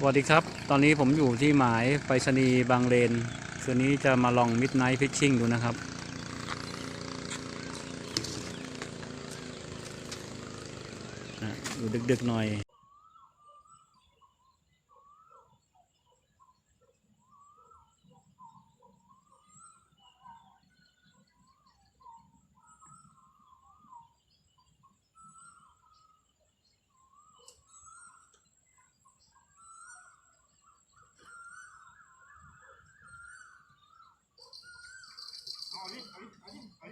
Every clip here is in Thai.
สวัสดีครับ ตอนนี้ผมอยู่ที่หมายไปรษณีย์บางเลน คืนนี้จะมาลองมิดไนท์ฟิชชิ่งดูนะครับ อยู่ดึกๆหน่อย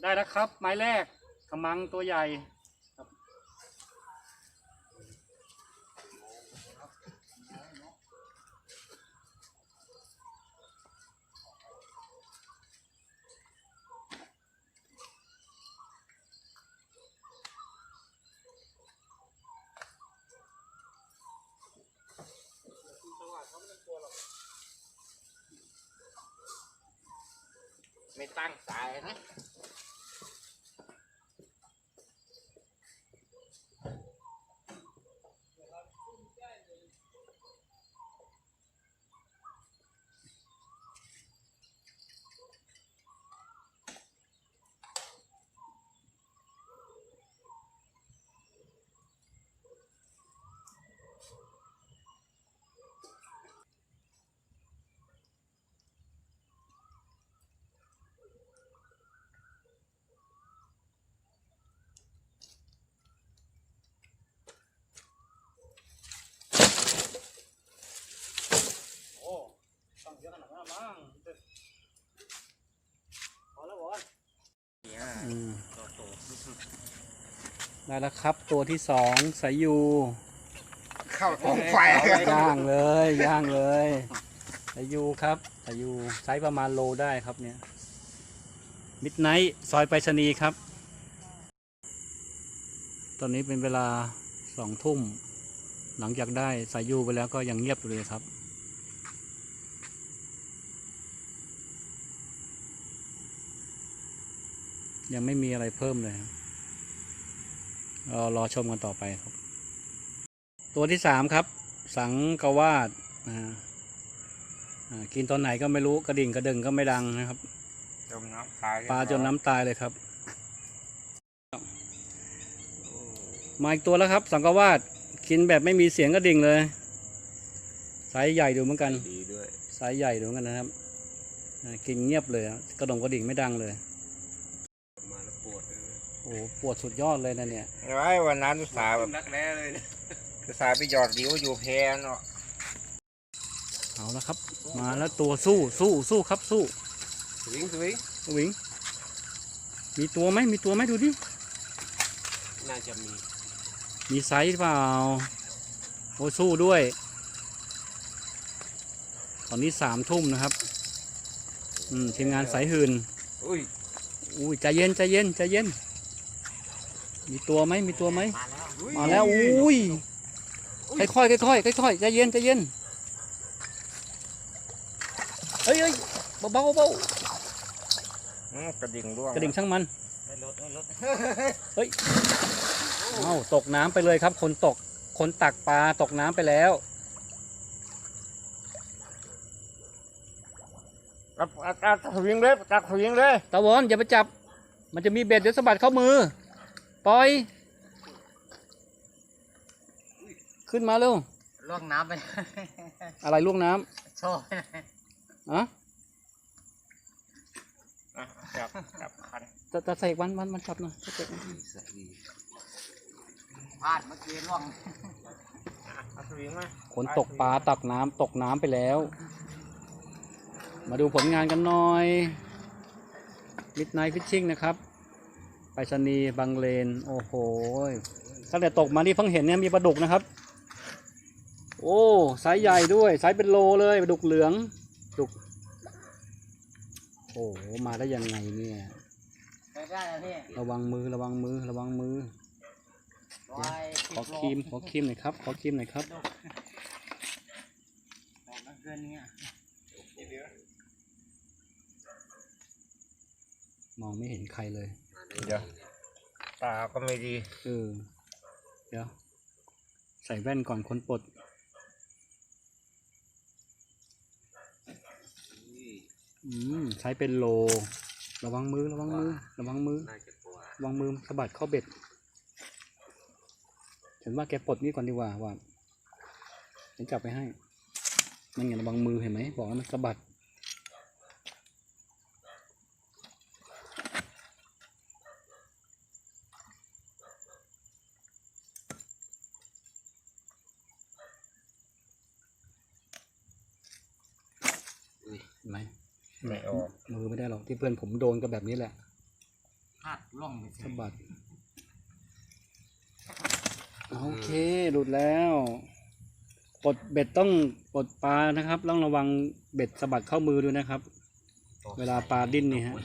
ได้แล้วครับ ไม้แรกกำมังตัวใหญ่ ไม่ตั้งสายนะ โอ้ต้องเยอะขนาดนั้นมั้งพอแล้วบอล เนี่ย อืม ตัวโต ได้แล้วครับตัวที่สองสายยูเข้าของไฟย่างเลยย่างเลยสายยูครับสายยูไซส์ประมาณโลได้ครับเนี่ยมิดไนท์ซอยไปรษณีย์ครับ ตอนนี้เป็นเวลาสองทุ่ม หลังจากได้สายยูไปแล้วก็ยังเงียบอยู่เลยครับยังไม่มีอะไรเพิ่มเลยครับ รอรอชมกันต่อไปครับ ตัวที่สามครับ สังกวาดอ่าอ่ากินตอนไหนก็ไม่รู้กระดิ่งกระดึงก็ไม่ดังนะครับจมน้ำตายปลาจนน้ำตายเลยครับมาอีกตัวแล้วครับ สังกวาดกินแบบไม่มีเสียงกระดิ่งเลยไซส์ใหญ่ดูเหมือนกันดีด้วยไซส์ใหญ่ดูเหมือนกันนะครับอ่ากินเงียบเลยอะกระดงกระดิ่งไม่ดังเลย มาแล้วปวดเลย โอ้โหปวดสุดยอดเลยนะเนี่ยไว้วันนั้นอุตส่าห์แบบรักแร้เลยอุตส่าห์ไปหยอดดิ้วอยู่แพเนาะเอาแล้วครับ มาแล้วตัวสู้สู้สู้ครับสู้สวิงสวิงหวิงมีตัวไหมมีตัวไหมดูดิน่าจะมี มีไซส์เปล่าโอ้สู้ด้วย ตอนนี้สามทุ่มนะครับอืมทีมงานสายหืนอุ้ยอุ้ยใจเย็นใจเย็นใจเย็น มีตัวไหมมีตัวไหมมาแล้วมาแล้วอุ้ยค่อยๆค่อยๆค่อยๆใจเย็นใจเย็นเอ้ยเอ้ยเบาๆเบาอืมกระดิ่งร่วงๆกระดิ่งช่างมันไม่ลดไม่ลดเอ้าตกน้ำไปเลยครับ คนตกคนตักปลาตกน้ำไปแล้วตัดตัดสวิงเลยตัดสวิงเลยตะวอนอย่าไปจับ มันจะมีเบ็ดเดี๋ยวสะบัดเข้ามือ ปล่อย ขึ้นมาเร็วล่วงน้ำไปอะไรล่วงน้โชว์ำอะอะจับจับคันจะจะเสกวันวันมันจับหน่อยจะเสกมันพลาดเมื่อกี้ล่วงเอาสวิงมาคนตกปลาตักน้ำตกน้ำไปแล้ว มาดูผลงานกันหน่อย Midnight Fishing นะครับ ไปรษณีย์บางเลน โอ้โหตั้งแต่ตกมานี่เพิ่งเห็นเนี่ยมีปลาดุกนะครับ โอ้ไซส์ใหญ่ด้วยไซส์เป็นโลเลยปลาดุกเหลืองดุก โอ้โหมาได้ยังไงเนี่ยไปได้แล้วนี่ระวังมือระวังมือระวังมือร้อยขอครีมขอครีมหน่อยครับ ขอครีมหน่อยครับดอกน้ำเกินเนี่ยมองไม่เห็นใครเลย เดี๋ยวตาก็ไม่ดีเออเดี๋ยว ใส่แว่นก่อนคนปลดอืมใช้เป็นโล ระวังมือระวังมือ ระวังมือระวังมือสะบัดเข้าเบ็ดฉันว่าแกปลดนี่ก่อนดีกว่าว่าฉันจับไปให้นั่นไงระวังมือเห็นไหมบอกว่ามันสะบัด เห็นไหม ไม่ออกมือไม่ได้หรอกที่เพื่อนผมโดนก็แบบนี้แหละพลาดล่องไปสิสะบัดโอเคหลุดแล้วปลดเบ็ดต้องปลดปลานะครับ ต้องระวังเบ็ดสะบัดเข้ามือด้วยนะครับ เวลาปลาดิ้นนี่ฮะ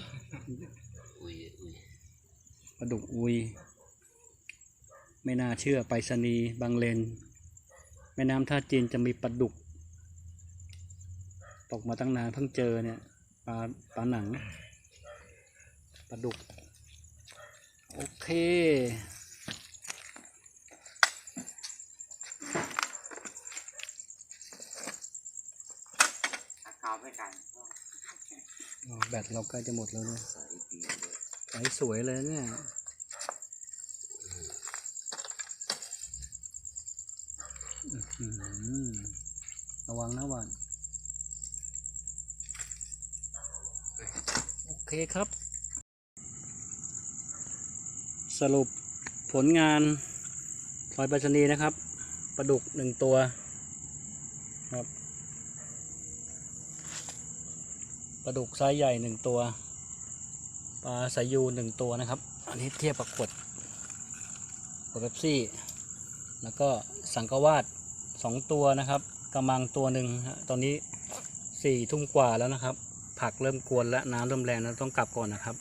ปลาดุกอุย ไม่น่าเชื่อไปรษณีย์บางเลน แม่น้ำท่าจีนจะมีปลาดุก ตกมาตั้งนานเพิ่งเจอเนี่ย ปลาปลาหนังปลาดุก โอเคตักขาวไปกันอ๋อแบตเราใกล้จะหมดแล้วเนี่ยใสสวยเลยเนี่ยระวังนะวานโอ เคครับ สรุปผลงานพลอยปัชนีนะครับปลาดุกหนึ่งตัวครับปลาดุกไซส์ใหญ่หนึ่งตัวปลาสายยูหนึ่งตัวนะครับ อันนี้เทียบกับขวดขวดเบปซี่ แล้วก็สังกวาดสองตัวนะครับกระมังตัวหนึ่งตอนนี้สี่ทุ่มกว่าแล้วนะครับ ผักเริ่มกวนแล้วน้ำเริ่มแรงแล้วต้องกลับก่อนนะครับ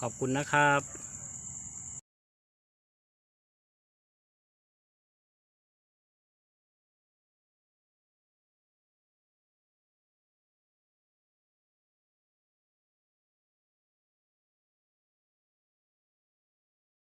ขอบคุณนะครับ